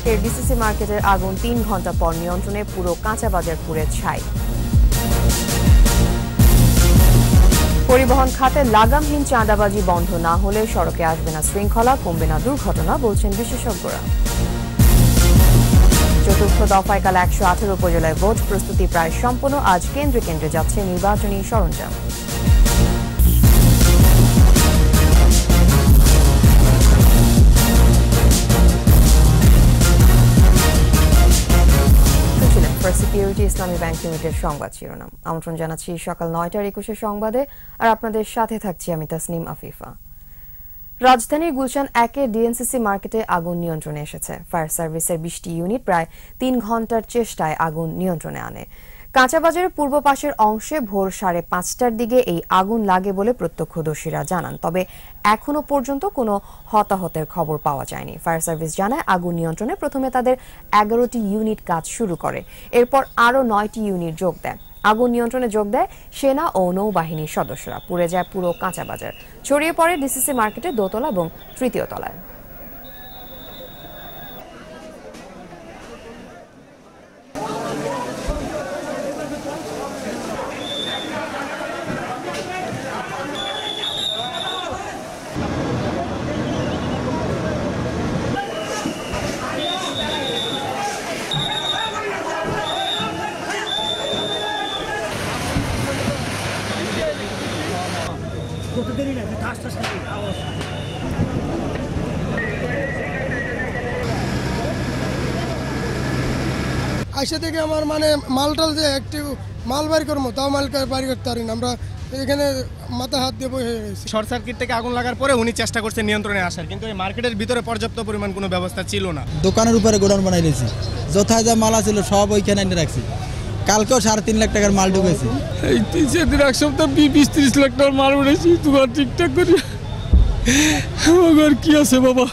একের ডিসিসি মার্কেটের আগুন তিন ঘণ্টা পর নিয়ন্ত্রণে পুরো কাঁচা বাজার পুড়ে ছাই। পরিবহন খাতে লাগামহীন চাঁদাবাজি বন্ধ না হলে সড়কে আসবে না শৃঙ্খলা, কমবে না দুর্ঘটনা, বলছেন বিশেষজ্ঞরা। চতুর্থ দফায় কাল একশো আঠারো উপজেলায় ভোট প্রস্তুতি প্রায় সম্পন্ন। আজ কেন্দ্রে কেন্দ্রে যাচ্ছে নির্বাচনী সরঞ্জাম। ছিলেন সিকিউরিটি ইসলামী ব্যাংক লিমিটেড সংবাদ শিরোনাম। আমন্ত্রণ জানাচ্ছি সকাল নয়টার একুশে সংবাদে। আর আপনাদের সাথে থাকছি আমি তাসনিম আফিফা। রাজধানীর গুলশান একে ডিএনসিসি মার্কেটে আগুন নিয়ন্ত্রণে এসেছে। ফায়ার সার্ভিসের বিশটি ইউনিট প্রায় তিন ঘণ্টার চেষ্টায় আগুন নিয়ন্ত্রণে আনে। কাঁচাবাজারের পূর্ব পাশের অংশে ভোর সাড়ে পাঁচটার দিকে এই আগুন লাগে বলে প্রত্যক্ষদর্শীরা জানান। তবে এখনও পর্যন্ত কোনো হতাহতের খবর পাওয়া যায়নি। ফায়ার সার্ভিস জানায়, আগুন নিয়ন্ত্রণে প্রথমে তাদের এগারোটি ইউনিট কাজ শুরু করে। এরপর আরও নয়টি ইউনিট যোগ দেয়। আগুন নিয়ন্ত্রণে যোগ দেয় সেনা ও নৌবাহিনীর সদস্যরা। পুড়ে যায় পুরো কাঁচা বাজার ছড়িয়ে পড়ে ডিসিসি মার্কেটের দোতলা এবং তৃতীয় তলায় যত দেরি লাগে আস্তে আওয়াজ থেকে আমার মানে মালটাল যে একটু মাল বাড়ি করব তাও মাল বাড়ি করতে পারি না। আমরা এখানে মাথা হাত দিয়ে বসে রয়েছি। শর্ট সার্কিট থেকে আগুন লাগার পরে উনি চেষ্টা করছে নিয়ন্ত্রণে আসার কিন্তু এই মার্কেটের ভিতরে পর্যাপ্ত পরিমাণ কোনো ব্যবস্থা ছিল না। দোকানের উপরে গোডাউন বানাই দিয়েছি। যথায় যা মাল আছিল সব ওইখানে এনে রাখছি। কালকেও সাড়ে তিন লাখ টাকার মাল ঢুকেছি। এই তিন চার দিন এক সপ্তাহ বি- বিশ ত্রিশ লাখ টাকার মাল উঠেছি দোকান ঠিকঠাক করি আমার কি আছে বাবা?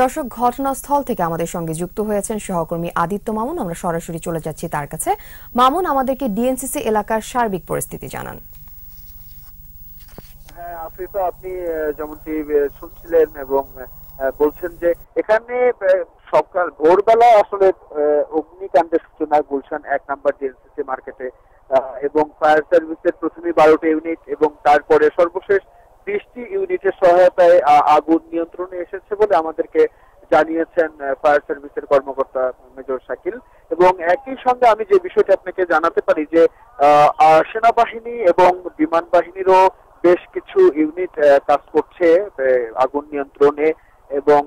দর্শক ঘটনাস্থল থেকে আমাদের সঙ্গে যুক্ত হয়েছেন সহকর্মী আদিত্য মামুন। আমরা সরাসরি চলে যাচ্ছি তার কাছে। মামুন আমাদেরকে ডিএনসিসি এলাকার সার্বিক পরিস্থিতি জানান। হ্যাঁ আফিফা আপনি যেমনটি শুনছিলেন এবং বলছেন যে এখানে সকাল, ভোরবেলা আসলে অগ্নিকাণ্ডের সূচনা গুলশান এক নাম্বার ডিএনসিসি মার্কেটে এবং ফায়ার সার্ভিসের প্রথমে বারোটা ইউনিট এবং তারপরে সর্বশেষ বিশটি ইউনিটের সহায়তায় আগুন নিয়ন্ত্রণে এসেছে বলে আমাদেরকে জানিয়েছেন ফায়ার সার্ভিসের কর্মকর্তা মেজর শাকিল। এবং একই সঙ্গে আমি যে বিষয়টি আপনাকে জানাতে পারি যে সেনাবাহিনী এবং বিমান বাহিনীরও বেশ কিছু ইউনিট কাজ করছে আগুন নিয়ন্ত্রণে। এবং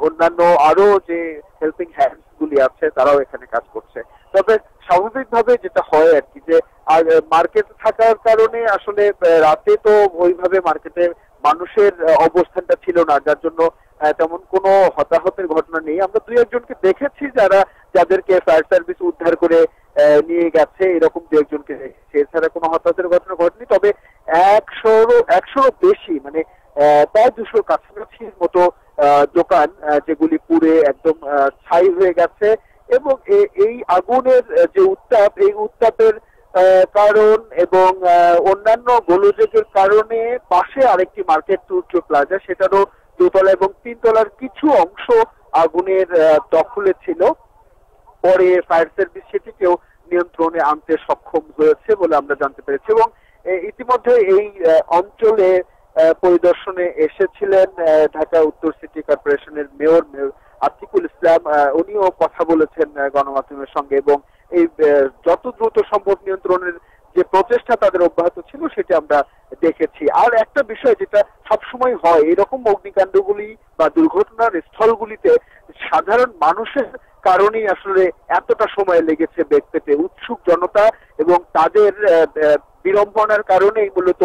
অন্যান্য আরও যে হেল্পিং হ্যান্ডস গুলি আছে, তারাও এখানে কাজ করছে। তবে স্বাভাবিকভাবে যেটা হয় আর কি, যে, আর মার্কেট থাকার কারণে আসলে রাতে তো ওইভাবে মার্কেটে মানুষের অবস্থানটা ছিল না, যার জন্য তেমন কোনো হতাহতের ঘটনা নেই। আমরা দুই একজনকে দেখেছি যারা, যাদেরকে ফায়ার সার্ভিস উদ্ধার করে নিয়ে গেছে, এরকম দু একজনকে দেখেছি। এছাড়া কোনো হতাহতের ঘটনা ঘটেনি তবে একশোরও একশোরও বেশি মানে আহ, প্রায় দুশোর কাছাকাছির মতো আহ, দোকান আহ, যেগুলি পুড়ে একদম আহ, ছাই হয়ে গেছে এবং এ- এই আগুনের আহ, যে উত্তাপ এই উত্তাপের আহ, কারণ এবং অন্যান্য গোলযোগের কারণে পাশে আরেকটি মার্কেট টুর্চ প্লাজা, সেটারও দোতলা এবং তিনতলার কিছু অংশ আগুনের দখলে ছিল। পরে ফায়ার সার্ভিস সেটিকেও নিয়ন্ত্রণে আনতে সক্ষম হয়েছে বলে আমরা জানতে পেরেছি এবং ইতিমধ্যে এই অঞ্চলে পরিদর্শনে এসেছিলেন ঢাকা উত্তর সিটি কর্পোরেশনের মেয়র মেয়র আতিকুল ইসলাম উনিও কথা বলেছেন গণমাধ্যমের সঙ্গে এবং এই যত দ্রুত সম্ভব নিয়ন্ত্রণের যে প্রচেষ্টা তাদের অব্যাহত ছিল সেটি আমরা দেখেছি। আর একটা বিষয় যেটা সবসময় হয়, এরকম অগ্নিকাণ্ডগুলি বা দুর্ঘটনার স্থলগুলিতে সাধারণ মানুষের কারণেই আসলে এতটা সময় লেগেছে বেগ পেতে। উৎসুক জনতা এবং তাদের বিড়ম্বনার কারণেই মূলত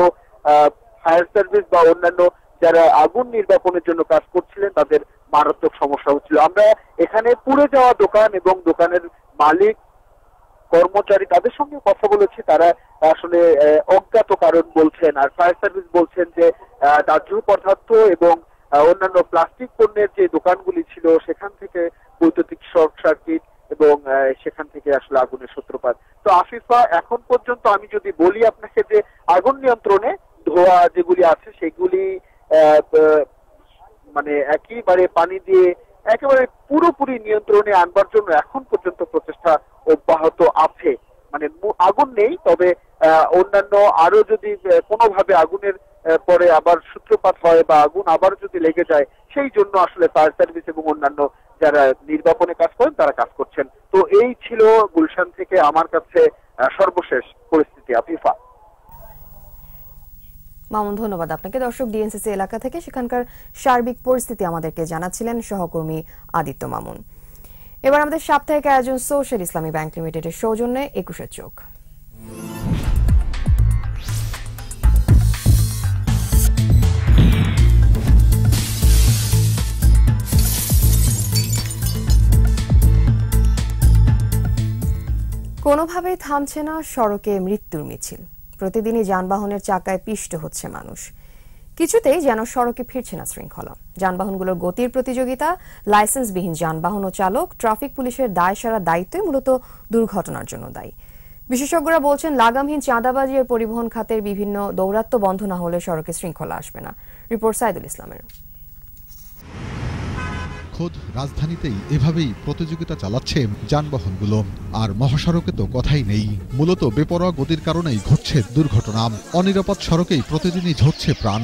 ফায়ার সার্ভিস বা অন্যান্য যারা আগুন নির্বাপনের জন্য কাজ করছিলেন, তাদের মারাত্মক সমস্যা হচ্ছিল। আমরা এখানে পুড়ে যাওয়া দোকান এবং দোকানের মালিক কর্মচারী তাদের সঙ্গে কথা বলেছি, তারা আসলে অজ্ঞাত কারণ বলছেন। আর ফায়ার সার্ভিস বলছেন যে দাহ্য পদার্থ এবং অন্যান্য প্লাস্টিক পণ্যের যে দোকানগুলি ছিল, সেখান থেকে বৈদ্যুতিক শর্ট সার্কিট এবং সেখান থেকে আসলে আগুনের সূত্রপাত। তো আফিফা, এখন পর্যন্ত আমি যদি বলি আপনাকে যে আগুন নিয়ন্ত্রণে ধোয়া যেগুলি আছে, সেগুলি মানে একেবারে পানি দিয়ে একেবারে পুরোপুরি নিয়ন্ত্রণে আনবার জন্য এখন পর্যন্ত প্রচেষ্টা অব্যাহত আছে। মানে আগুন নেই, তবে অন্যান্য আরও যদি কোনোভাবে আগুনের পরে আবার সূত্রপাত হয় বা আগুন আবার যদি লেগে যায়, সেই জন্য আসলে ফায়ার সার্ভিস এবং অন্যান্য যারা নির্বাপনে কাজ করেন, তারা কাজ করছেন। তো এই ছিল গুলশান থেকে আমার কাছে সর্বশেষ পরিস্থিতি। আফিফা মামুন, ধন্যবাদ আপনাকে। দর্শক, ডিএনসিসি এলাকা থেকে সেখানকার সার্বিক পরিস্থিতি আমাদেরকে জানাচ্ছিলেন সহকর্মী আদিত্য মামুন। এবার আমাদের সাপ্তাহিক আয়োজন সোশ্যাল ইসলামী ব্যাংক লিমিটেডের সৌজন্যে একুশের চোখ। কোনোভাবেই থামছে না সড়কে মৃত্যুর মিছিল। প্রতিদিনই যানবাহনের চাকায় পিষ্ট হচ্ছে মানুষ। কিছুতেই যেন সড়কে ফিরছে না শৃঙ্খলা। যানবাহনগুলোর গতির প্রতিযোগিতা, লাইসেন্সবিহীন যানবাহন ও চালক, ট্রাফিক পুলিশের দায় সারা দায়িত্বই মূলত দুর্ঘটনার জন্য দায়ী। বিশেষজ্ঞরা বলছেন, লাগামহীন চাঁদাবাজি আর পরিবহন খাতের বিভিন্ন দৌরাত্ম্য বন্ধ না হলে সড়কে শৃঙ্খলা আসবে না। রিপোর্ট সাইদুল ইসলামের। খোদ রাজধানীতেই এভাবেই প্রতিযোগিতা চালাচ্ছে যানবাহনগুলো। আর মহাসড়কে তো কথাই নেই। মূলত বেপরোয়া গতির কারণেই ঘটছে দুর্ঘটনা। অনিরাপদ সড়কেই প্রতিদিনই ঝরছে প্রাণ।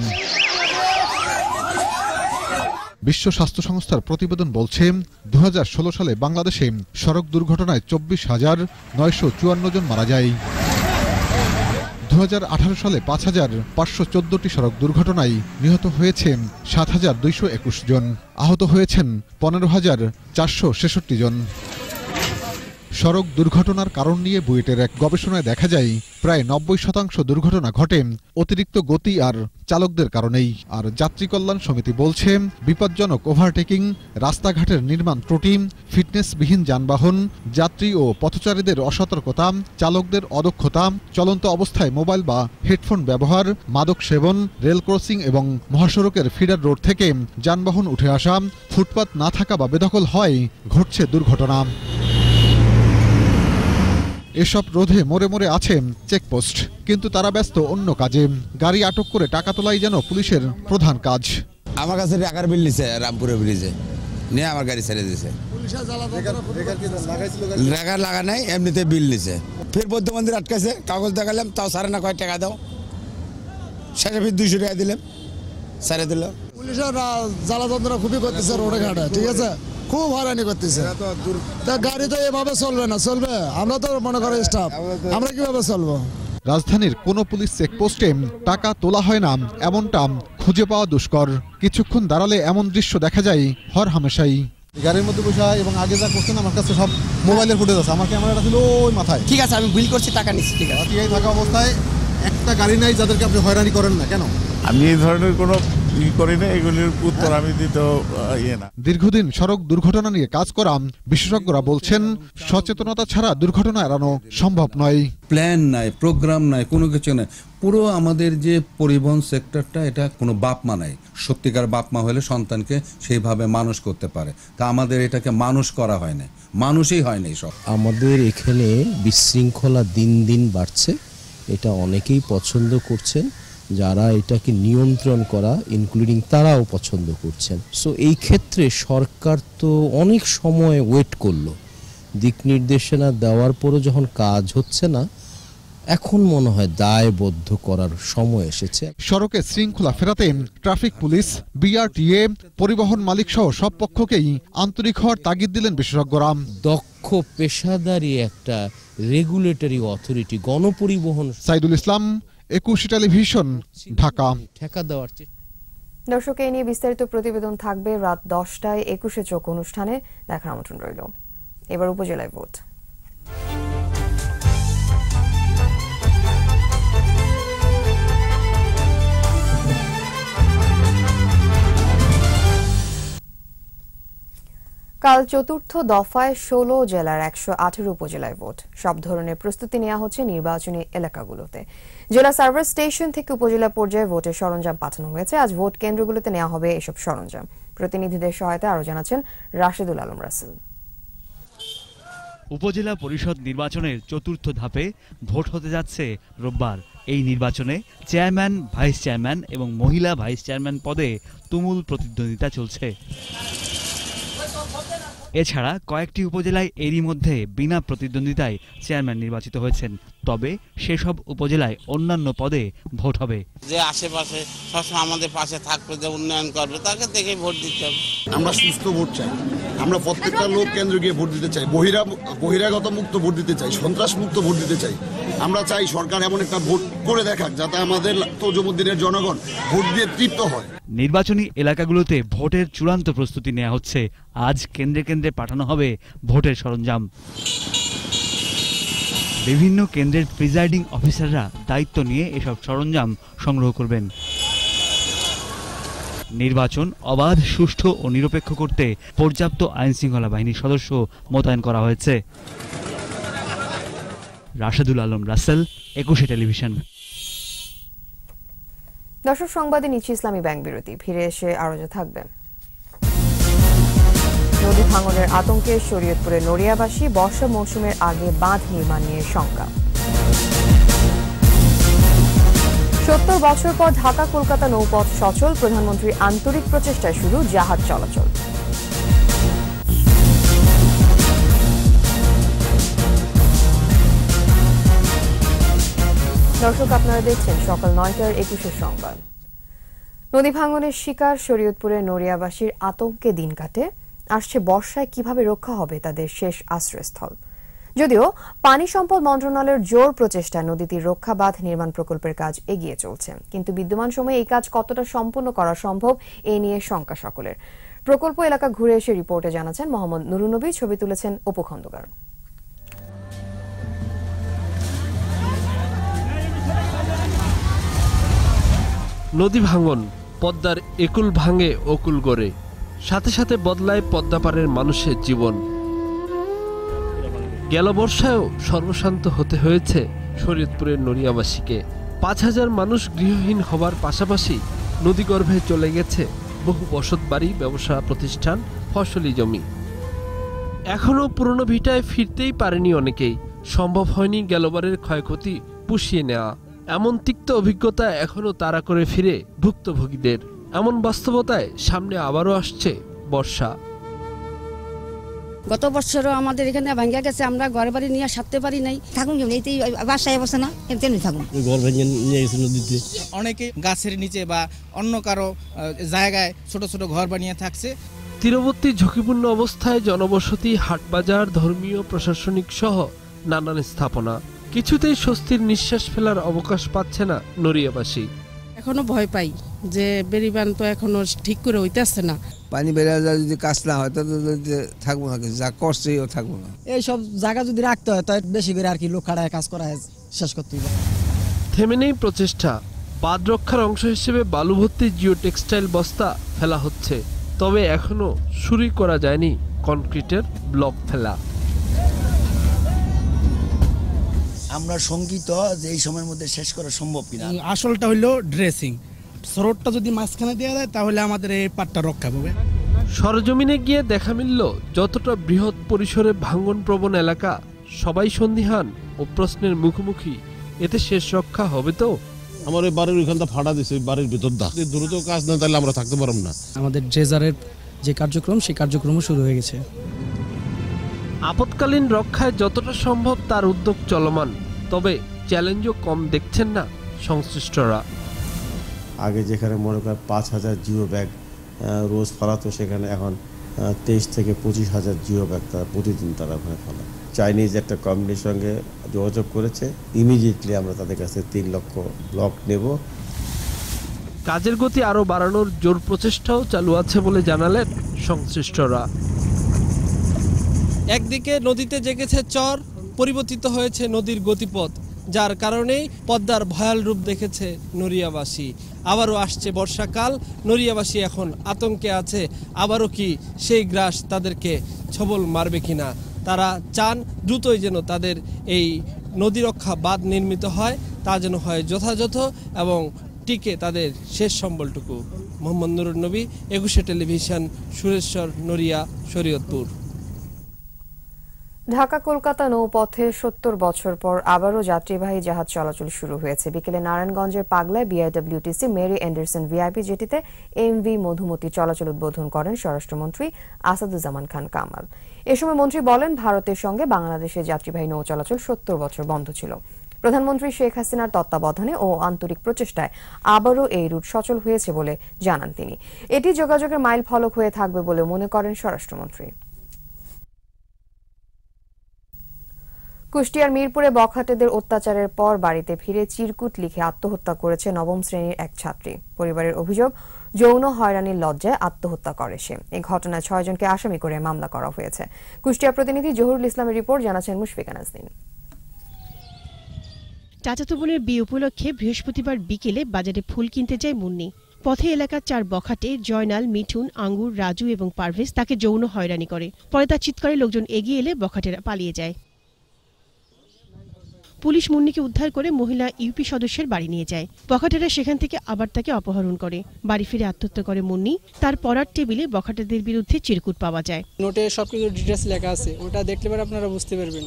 বিশ্ব স্বাস্থ্য সংস্থার প্রতিবেদন বলছে দু হাজার ষোলো সালে বাংলাদেশে সড়ক দুর্ঘটনায় চব্বিশ হাজার নয়শো জন মারা যায়। দু হাজার আঠারো সালে পাঁচ হাজার পাঁচশো চোদ্দটি সড়ক দুর্ঘটনায় নিহত হয়েছেন সাত হাজার দুইশো একুশ জন। আহত হয়েছেন পনেরো হাজার চারশো ছেষট্টি জন। সড়ক দুর্ঘটনার কারণ নিয়ে বুয়েটের এক গবেষণায় দেখা যায়, প্রায় নব্বই শতাংশ দুর্ঘটনা ঘটে অতিরিক্ত গতি আর চালকদের কারণেই। আর যাত্রী কল্যাণ সমিতি বলছে, বিপজ্জনক ওভারটেকিং, রাস্তাঘাটের নির্মাণ ত্রুটি, ফিটনেসবিহীন যানবাহন, যাত্রী ও পথচারীদের অসতর্কতা, চালকদের অদক্ষতা, চলন্ত অবস্থায় মোবাইল বা হেডফোন ব্যবহার, মাদক সেবন, রেল ক্রসিং এবং মহাসড়কের ফিডার রোড থেকে যানবাহন উঠে আসা, ফুটপাত না থাকা বা বেদখল হয়, ঘটছে দুর্ঘটনা। এসব রোধে মোড়ে মোড়ে আছে চেকপোস্ট। কিন্তু তারা ব্যস্ত অন্য কাজে। গাড়ি আটক করে টাকা তোলাই যেন পুলিশের প্রধান কাজ। আমার কাছে টাকার বিল নিছে রামপুরে ব্রিজে। নিয়ে আমার গাড়ি ছেড়ে দিছে। রেগার লাগা নাই এমনিতে বিল নিছে। ফের বৌদ্ধ মন্দির আটকাছে কাগজ দেখালাম তাও সাড়ে না কয় টাকা দাও। শেষে ফির দুইশো টাকা দিলাম সারে দিল। পুলিশের জ্বালা যন্ত্রণা খুবই করতেছে রোডে ঘাটে ঠিক আছে? খুব হয়রানি করতেছে। তা গাড়ি তো এভাবে চলবে না চলবে? আমরা তো মনে করো স্টাফ আমরা কীভাবে চলবো? রাজধানীর কোনো পুলিশ চেকপোস্টে টাকা তোলা হয় না এমনটা খুঁজে পাওয়া দুষ্কর। কিছুক্ষণ দাঁড়ালে এমন দৃশ্য দেখা যায় হর হামেশাই। গাড়ির মধ্যে বসে এবং আগে যা করছেন আমার কাছে সব মোবাইলের ফুটেজ আছে। আমার ক্যামেরাটা ছিল ওই মাথায়। ঠিক আছে আমি বিল করছি টাকা নিচ্ছি ঠিক আছে। থাকা অবস্থায় একটা গাড়ি নাই যাদেরকে আপনি হয়রানি করেন না। কেন? আমি এই ধরনের কোনো ই করি না এগুলির উত্তর আমি দিতেও ইয়ে না। দীর্ঘদিন সড়ক দুর্ঘটনা নিয়ে কাজ করা বিশেষজ্ঞরা বলছেন সচেতনতা ছাড়া দুর্ঘটনা এড়ানো সম্ভব নয়। প্ল্যান নাই প্রোগ্রাম নাই কোনো কিছু নাই। পুরো আমাদের যে পরিবহন সেক্টরটা এটা কোনো বাপ মা নাই। সত্যিকার বাপ মা হলে সন্তানকে সেইভাবে মানুষ করতে পারে। তা আমাদের এটাকে মানুষ করা হয় না মানুষই হয় না সব। আমাদের এখানে বিশৃঙ্খলা দিন দিন বাড়ছে। এটা অনেকেই পছন্দ করছেন। যারা এটাকে নিয়ন্ত্রণ করা ইনক্লুডিং তারাও পছন্দ করছেন। সো এই ক্ষেত্রে সরকার তো অনেক সময় ওয়েট করল। দিক নির্দেশনা দেওয়ার পরও যখন কাজ হচ্ছে না এখন মনে হয় দায়বদ্ধ করার সময় এসেছে। সড়কে শৃঙ্খলা ফেরাতে ট্রাফিক পুলিশ বিআরটিএ পরিবহন মালিক সহ সব পক্ষকেই আন্তরিক হওয়ার তাগিদ দিলেন বিশেষজ্ঞরা। দক্ষ পেশাদারি একটা রেগুলেটরি অথরিটি গণপরিবহন সাইদুল ইসলাম একুশে টেলিভিশন ঢাকা। ঠেকা দেওয়ার দর্শক এই নিয়ে বিস্তারিত প্রতিবেদন থাকবে রাত দশটায় একুশে চোখ অনুষ্ঠানে। দেখার আমন্ত্রণ রইল। এবার উপজেলায় ভোট। কাল চতুর্থ দফায় ষোলো জেলার একশো আঠেরো উপজেলায় ভোট। সব ধরনের প্রস্তুতি নেওয়া হচ্ছে নির্বাচনী এলাকাগুলোতে। জেলা সার্ভার স্টেশন থেকে উপজেলা পর্যায়ে ভোটের সরঞ্জাম পাঠানো হয়েছে। আজ ভোট কেন্দ্রগুলোতে নেওয়া হবে এসব সরঞ্জাম। প্রতিনিধিদের সহায়তা আরও জানাচ্ছেন রাশেদুল আলম রাসেল। উপজেলা পরিষদ নির্বাচনের চতুর্থ ধাপে ভোট হতে যাচ্ছে রোববার। এই নির্বাচনে চেয়ারম্যান, ভাইস চেয়ারম্যান এবং মহিলা ভাইস চেয়ারম্যান পদে তুমুল প্রতিদ্বন্দ্বিতা চলছে। এছাড়া কয়েকটি উপজেলায় এরই মধ্যে বিনা প্রতিদ্বন্দ্বিতায় চেয়ারম্যান নির্বাচিত হয়েছেন। তবে সেসব উপজেলায় অন্যান্য পদে ভোট হবে। যে আশেপাশে সবসময় আমাদের পাশে থাকবে যে উন্নয়ন করবে তাকে দেখে ভোট দিতে হবে। আমরা সুস্থ ভোট চাই। আমরা প্রত্যেকটা লোক কেন্দ্র গিয়ে ভোট দিতে চাই। বহিরা বহিরাগত মুক্ত ভোট দিতে চাই সন্ত্রাস মুক্ত ভোট দিতে চাই। আমরা চাই সরকার এমন একটা ভোট করে দেখাক যাতে আমাদের তজমুদ্দিনের জনগণ ভোট দিয়ে তৃপ্ত হয়। নির্বাচনী এলাকাগুলোতে ভোটের চূড়ান্ত প্রস্তুতি নেওয়া হচ্ছে। আজ কেন্দ্রে কেন্দ্রে পাঠানো হবে ভোটের সরঞ্জাম। বিভিন্ন কেন্দ্রের প্রিজাইডিং অফিসাররা দায়িত্ব নিয়ে এসব সরঞ্জাম সংগ্রহ করবেন। নির্বাচন অবাধ, সুষ্ঠু ও নিরপেক্ষ করতে পর্যাপ্ত আইন শৃঙ্খলা বাহিনীর সদস্য মোতায়েন করা হয়েছে। রাশেদুল আলম, রাসেল, একুশে টেলিভিশন। দর্শক, সংবাদে নিচ্ছে ইসলামী ব্যাংক বিরতি। ফিরে এসে আরও থাকবে নদী ভাঙনের আতঙ্কে শরীয়তপুরে নড়িয়াবাসী বর্ষা মৌসুমের আগে বাঁধ নির্মাণ নিয়ে শঙ্কা। সত্তর বছর পর ঢাকা কলকাতা নৌপথ সচল, প্রধানমন্ত্রীর আন্তরিক প্রচেষ্টায় শুরু জাহাজ চলাচল। দর্শক, আপনারা দেখছেন সকাল নয়টার একুশের সংবাদ। নদী ভাঙনের শিকার শরীয়তপুরের নড়িয়াবাসীর আতঙ্কে দিন কাটে। আসছে বর্ষায় কীভাবে রক্ষা হবে তাদের শেষ আশ্রয়স্থল। যদিও পানি সম্পদ মন্ত্রণালয়ের জোর প্রচেষ্টায় নদীটির রক্ষা বাঁধ নির্মাণ প্রকল্পের কাজ এগিয়ে চলছে। কিন্তু বিদ্যমান সময়ে এই কাজ কতটা সম্পূর্ণ করা সম্ভব, এ নিয়ে শঙ্কা সকলের। প্রকল্প এলাকা ঘুরে এসে রিপোর্টে জানাচ্ছেন মোহাম্মদ নুরুনবী ছবি তুলেছেন অপু খন্দকার। নদী ভাঙন, পদ্মার একুল ভাঙে অকুল গড়ে। সাথে সাথে বদলায় পদ্মাপাড়ের মানুষের জীবন। গেল বর্ষায়ও সর্বশান্ত হতে হয়েছে শরীয়তপুরের নড়িয়াবাসীকে। পাঁচ হাজার মানুষ গৃহহীন হবার পাশাপাশি নদীগর্ভে চলে গেছে বহু বসত বাড়ি, ব্যবসা প্রতিষ্ঠান, ফসলি জমি। এখনও পুরনো ভিটায় ফিরতেই পারেনি অনেকেই। সম্ভব হয়নি গেলবারের ক্ষয়ক্ষতি পুষিয়ে নেওয়া। এমন তিক্ত অভিজ্ঞতা এখনও তাড়া করে ফিরে ভুক্তভোগীদের। এমন বাস্তবতায় সামনে আবারও আসছে বর্ষা। গত বছরও আমাদের এখানে ভাঙ্গা গেছে আমরা ঘর বাড়ি নিয়ে সারতে পারি নাই। থাকুন এইতেই বাসায় অবস্থা না তেমনি থাকুন। ঘর ভেঙে নিয়ে গেছে নদীতে। অনেকে গাছের নিচে বা অন্য কারও জায়গায় ছোট ছোট ঘর বানিয়ে থাকছে। তীরবর্তী ঝুঁকিপূর্ণ অবস্থায় জনবসতি হাটবাজার ধর্মীয় প্রশাসনিক সহ নানান স্থাপনা। কিছুতেই স্বস্তির নিঃশ্বাস ফেলার অবকাশ পাচ্ছে না নড়িয়াবাসী। এখনও ভয় পাই। যে বেরিবান তো এখনও ঠিক করে হইতেছে না। পানি বেড়ে যায় যদি কাজ না হয় তাহলে থাকব না যা করছে ও থাকব না। এই সব জায়গা যদি রাখতে হয় তাই বেশি করে আর কি লোক খাড়ায় কাজ করা শেষ করতে হবে থেমে নেই প্রচেষ্টা। বাদ রক্ষার অংশ হিসেবে বালু ভর্তি জিও টেক্সটাইল বস্তা ফেলা হচ্ছে। তবে এখনও শুরুই করা যায়নি কনক্রিটের ব্লক ফেলা। আমরা শঙ্কিত যে এই সময়ের মধ্যে শেষ করা সম্ভব কিনা। আসলটা হইল ড্রেসিং। সরোডটা যদি মাঝখানে দেওয়া যায় তাহলে আমাদের এই পাটটা রক্ষা পাবে। সরজমিনে গিয়ে দেখা মিলল যতটা বৃহৎ পরিসরে ভাঙ্গন প্রবণ এলাকা সবাই সন্দিহান ও প্রশ্নের মুখোমুখি। এতে শেষ রক্ষা হবে তো? আমার এই বাড়ির ওইখানটা ফাটা দিছে ওই বাড়ির ভিতরটা যদি দ্রুত কাজ না তাহলে আমরা থাকতে পারব না। আমাদের ড্রেজারের যে কার্যক্রম সেই কার্যক্রমও শুরু হয়ে গেছে। আপৎকালীন রক্ষায় যতটা সম্ভব তার উদ্যোগ চলমান তবে চ্যালেঞ্জও কম দেখছেন না সংশ্লিষ্টরা। আগে যেখানে মনে করেন পাঁচ হাজার জিও ব্যাগ রোজ ফলাতো সেখানে এখন তেইশ থেকে পঁচিশ হাজার জিও ব্যাগ তারা প্রতিদিন তারা ওখানে ফলায়। চাইনিজ একটা কোম্পানির সঙ্গে যোগাযোগ করেছে। ইমিডিয়েটলি আমরা তাদের কাছে তিন লক্ষ ব্লক নেব। কাজের গতি আরও বাড়ানোর জোর প্রচেষ্টাও চালু আছে বলে জানালেন সংশ্লিষ্টরা। একদিকে নদীতে জেগেছে চর পরিবর্তিত হয়েছে নদীর গতিপথ। যার কারণেই পদ্মার ভয়াল রূপ দেখেছে নড়িয়াবাসী। আবারও আসছে বর্ষাকাল, নড়িয়াবাসী এখন আতঙ্কে আছে, আবারও কি সেই গ্রাস তাদেরকে ছবল মারবে কিনা? তারা চান দ্রুতই যেন তাদের এই নদী রক্ষা বাঁধ নির্মিত হয়, তা যেন হয় যথাযথ এবং টিকে তাদের শেষ সম্বলটুকু। মোহাম্মদ নুরুল নবী, একুশে টেলিভিশন, সুরেশ্বর, নড়িয়া, শরীয়তপুর। ঢাকা, কলকাতা নৌপথে সত্তর বছর পর আবারও যাত্রীবাহী জাহাজ চলাচল শুরু হয়েছে। বিকেলে নারায়ণগঞ্জের পাগলায় বিআইডব্লিউটিসি মেরি অ্যান্ডারসন ভিআইপি জেটিতে এমভি মধুমতি চলাচল উদ্বোধন করেন স্বরাষ্ট্রমন্ত্রী আসাদুজ্জামান খান কামাল। এ সময় মন্ত্রী বলেন, ভারতের সঙ্গে বাংলাদেশের যাত্রীবাহী নৌ চলাচল সত্তর বছর বন্ধ ছিল। প্রধানমন্ত্রী শেখ হাসিনার তত্ত্বাবধানে ও আন্তরিক প্রচেষ্টায় আবারও এই রুট সচল হয়েছে বলে জানান তিনি। এটি যোগাযোগের মাইল ফলক হয়ে থাকবে বলে মনে করেন স্বরাষ্ট্রমন্ত্রী। কুষ্টিয়ার মিরপুরে বখাটেদের অত্যাচারের পর বাড়িতে ফিরে চিরকুট লিখে আত্মহত্যা করেছে নবম শ্রেণির এক ছাত্রী। পরিবারের অভিযোগ, যৌন হয়রানির লজ্জায় আত্মহত্যা করে সে। এই ঘটনায় ছয়জনকে আসামি করে মামলা করা হয়েছে। কুষ্টিয়া প্রতিনিধি জহুরুল ইসলামের রিপোর্ট, জানাচ্ছেন মুশফিকা নাজনীন চাচাতো বোনের বিয়ে উপলক্ষে বৃহস্পতিবার বিকেলে বাজারে ফুল কিনতে যায় মুন্নি। পথে এলাকার চার বখাটে জয়নাল, মিঠুন, আঙ্গুর, রাজু এবং পারভেজ তাকে যৌন হয়রানি করে। পরে তার চিৎকারে লোকজন এগিয়ে এলে বখাটেরা পালিয়ে যায়। পুলিশ মুন্নিকে উদ্ধার করে মহিলা ইউপি সদস্যের বাড়ি নিয়ে যায়। বখাটেরা সেখান থেকে আবার তাকে অপহরণ করে। বাড়ি ফিরে আত্মহত্যা করে মুন্নি। তার পড়ার টেবিলে বখাটেদের বিরুদ্ধে চিরকুট পাওয়া যায়। নোটে সবকিছু ডিটেলস লেখা আছে। ওটা দেখলে পরে আপনারা বুঝতে পারবেন।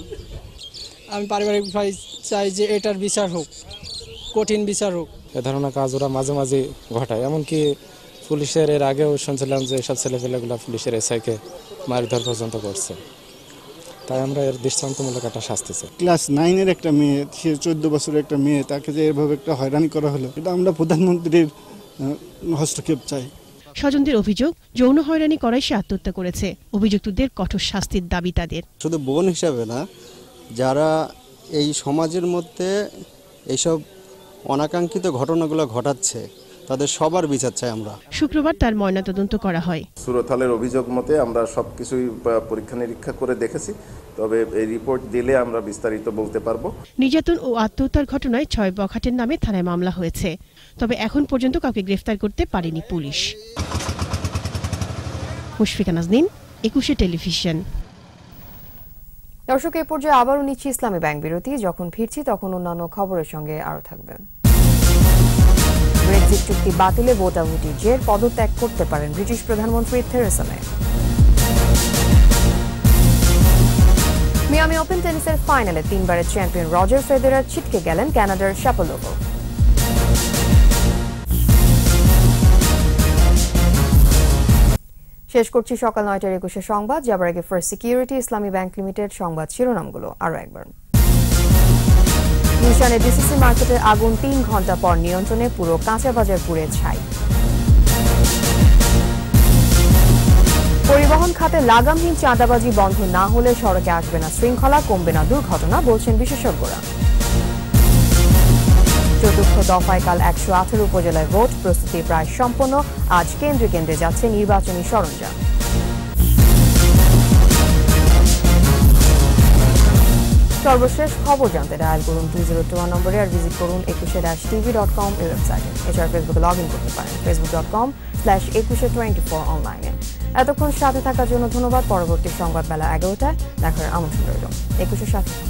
আমি পারিবারিক ভাই চাই যে এটার বিচার হোক কঠিন বিচার হোক। এ ধরনের কাজ ওরা মাঝে মাঝে ঘটায়। এমনকি পুলিশের এর আগেও শুনছিলাম যে সব ছেলেপেলেগুলো পুলিশের এসআইকে মারধর পর্যন্ত করছে। তাই আমরা এর দৃষ্টান্তমূলক একটা শাস্তি চাই। ক্লাস নাইনের একটা মেয়ে সে চোদ্দ বছরের একটা মেয়ে তাকে যে এভাবে একটা হয়রানি করা হলো এটা আমরা প্রধানমন্ত্রীর হস্তক্ষেপ চাই। স্বজনদের অভিযোগ যৌন হয়রানি করায় সে আত্মহত্যা করেছে। অভিযুক্তদের কঠোর শাস্তির দাবি তাদের। শুধু বোন হিসাবে না যারা এই সমাজের মধ্যে এইসব অনাকাঙ্ক্ষিত ঘটনাগুলো ঘটাচ্ছে তাদের সবার বিচার চাই আমরা। শুক্রবার তার ময়নাতদন্ত করা হয়। সুরথালের অভিযোগ মতে আমরা সব কিছুই পরীক্ষা নিরীক্ষা করে দেখেছি। তবে এই রিপোর্ট দিলে আমরা বিস্তারিত বলতে পারব। নির্যাতন ও আত্মহত্যার ঘটনায় ছয় বখাটের নামে থানায় মামলা হয়েছে। তবে এখন পর্যন্ত কাউকে গ্রেফতার করতে পারেনি পুলিশ। মুশফিকা নাজনীন একুশে টেলিভিশন। দর্শক এ পর্যায়ে আবারও নিচ্ছি ইসলামী ব্যাংক বিরতি। যখন ফিরছি তখন অন্যান্য খবরের সঙ্গে আরও থাকবেন। ব্রেক্সিট চুক্তি বাতিলে ভোটাভুটি জের পদত্যাগ করতে পারেন ব্রিটিশ প্রধানমন্ত্রী থেরেসা মে। মিয়ামি ওপেন টেনিসের ফাইনালে তিনবারের চ্যাম্পিয়ন রজার ফেদেরার ছিটকে গেলেন কানাডার শাপোলোভো শেষ করছি সকাল নয়টার একুশে সংবাদ। যাবার আগে First Security Islami Bank Limited সংবাদ শিরোনামগুলো আরও একবার। গুলশানে ডিসিসি মার্কেটের আগুন তিন ঘণ্টা পর নিয়ন্ত্রণে, পুরো কাঁচা বাজার পুড়ে ছাই। পরিবহন খাতে লাগামহীন চাঁদাবাজি বন্ধ না হলে সড়কে আসবে না শৃঙ্খলা, কমবে না দুর্ঘটনা, বলছেন বিশেষজ্ঞরা। চতুর্থ দফায় কাল একশো আঠারো উপজেলায় ভোট, প্রস্তুতি প্রায় সম্পন্ন। আজ কেন্দ্রে কেন্দ্রে যাচ্ছে নির্বাচনী সরঞ্জাম। সর্বশেষ খবর জানতে ডায়াল করুন টু জিরো টু নম্বরে আর ভিজিট করুন একুশে ড্যাশ টিভি ডট কম ওয়েবসাইটে এছাড়া ফেসবুকে লগ ইন করতে পারেন। Facebook dot com slash Ekushey twenty four অনলাইনে এতক্ষণ সাথে থাকার জন্য ধন্যবাদ পরবর্তী সংবাদ বেলা এগারোটায় দেখার আমন্ত্রণ রইল একুশে সাথে।